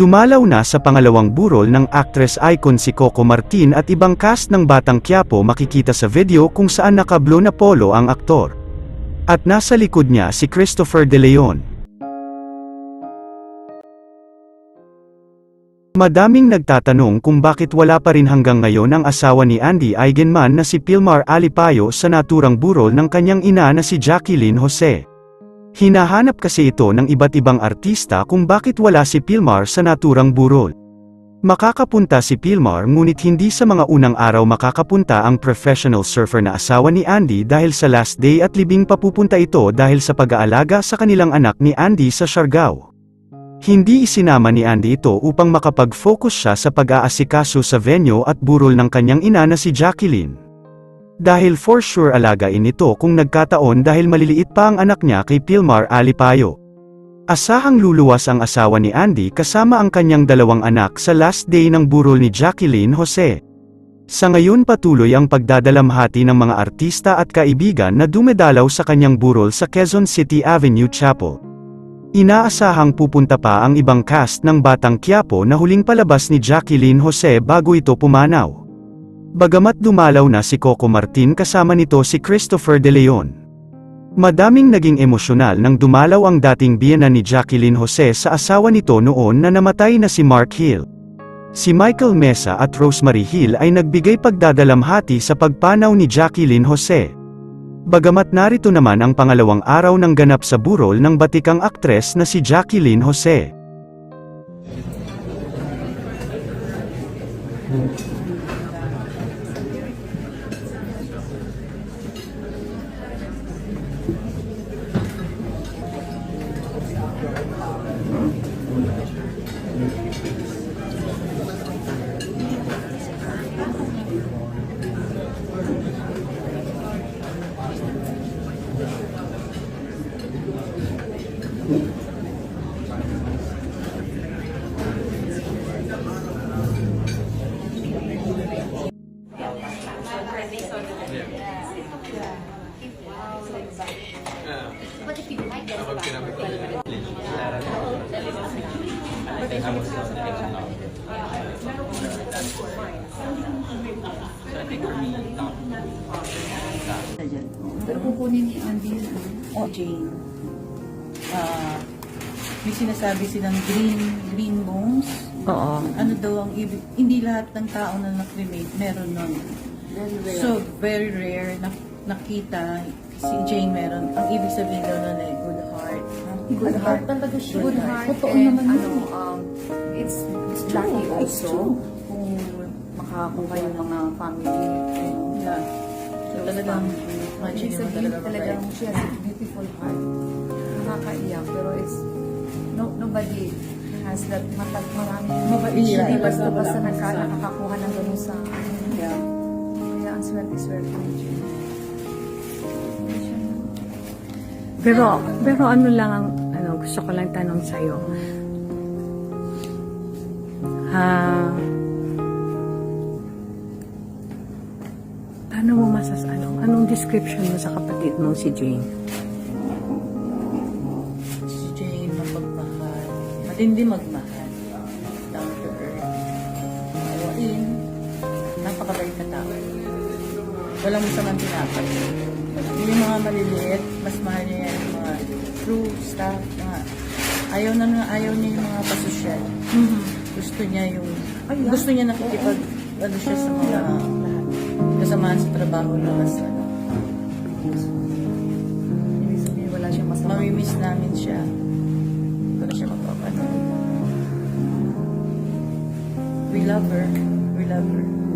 Dumalaw na sa pangalawang burol ng actress icon si Coco Martin at ibang cast ng Batang Quiapo makikita sa video kung saan naka-blue na polo ang aktor. At nasa likod niya si Christopher De Leon. Madaming nagtatanong kung bakit wala pa rin hanggang ngayon ang asawa ni Andy Eigenman na si Pilmar Alipayo sa naturang burol ng kanyang ina na si Jacqueline Jose. Hinahanap kasi ito ng iba't ibang artista kung bakit wala si Pilmar sa naturang burol. Makakapunta si Pilmar ngunit hindi sa mga unang araw makakapunta ang professional surfer na asawa ni Andy dahil sa last day at libing papupunta ito dahil sa pag-aalaga sa kanilang anak ni Andy sa Siargao. Hindi isinama ni Andy ito upang makapag-focus siya sa pag-aasikaso sa venue at burol ng kanyang ina na si Jacqueline. Dahil for sure alagain ito kung nagkataon dahil maliliit pa ang anak niya kay Pilmar Alipayo. Asahang luluwas ang asawa ni Andy kasama ang kanyang dalawang anak sa last day ng burol ni Jacqueline Jose. Sa ngayon patuloy ang pagdadalamhati ng mga artista at kaibigan na dumedalaw sa kanyang burol sa Quezon City Avenue Chapel. Inaasahang pupunta pa ang ibang cast ng Batang Quiapo na huling palabas ni Jacqueline Jose bago ito pumanaw. Bagamat dumalaw na si Coco Martin kasama nito si Christopher De Leon. Madaming naging emosyonal nang dumalaw ang dating biyana ni Jacqueline Jose sa asawa nito noon na namatay na si Mark Hill. Si Michael Mesa at Rosemary Hill ay nagbigay pagdadalamhati sa pagpanaw ni Jacqueline Jose. Bagamat narito naman ang pangalawang araw ng ganap sa burol ng batikang aktres na si Jacqueline Jose. Pero kukunin ni Andy yun. ano? O Jane. Ah, may sinasabi silang green green bones. Oo. Ano daw ang ibig, hindi lahat ng tao na na-cremate meron nun. Very rare. So, very rare na nakita si Jane meron. Ang ibig sabihin daw nun ay good heart. good heart talaga siya. Good heart. Totoo and naman ano, yun. um, it's, it's lucky also kung makakuha yung mga family. Yeah. So, talagang imagine Ibig mo talaga talagang she has a beautiful heart. Nakakaiyak. Pero it's, no, nobody has that matag marami. Mabait Hindi basta-basta nakakakuha ng ganun sa Yeah. Ang swerte-swerte ni. Pero, pero ano lang ang, ano, gusto ko lang tanong sa'yo. Ah, paano mo masas, ano, anong description mo sa kapatid mo si Jane? Si Jane, mapagmahal. Matindi magmahal. Walang masamang tinapay. Yung mga maliliit, mas mahal niya yan yung mga true stuff. Mga, ayaw na nga, ayaw niya yung mga pasosyal. Gusto niya yung, gusto niya nakikipag, ano siya sa mga lahat. Kasamahan sa trabaho na mas, ano, Ibig sabihin, wala siyang masama. mamimiss namin siya. Pero siya magpapano. We love her. We love her.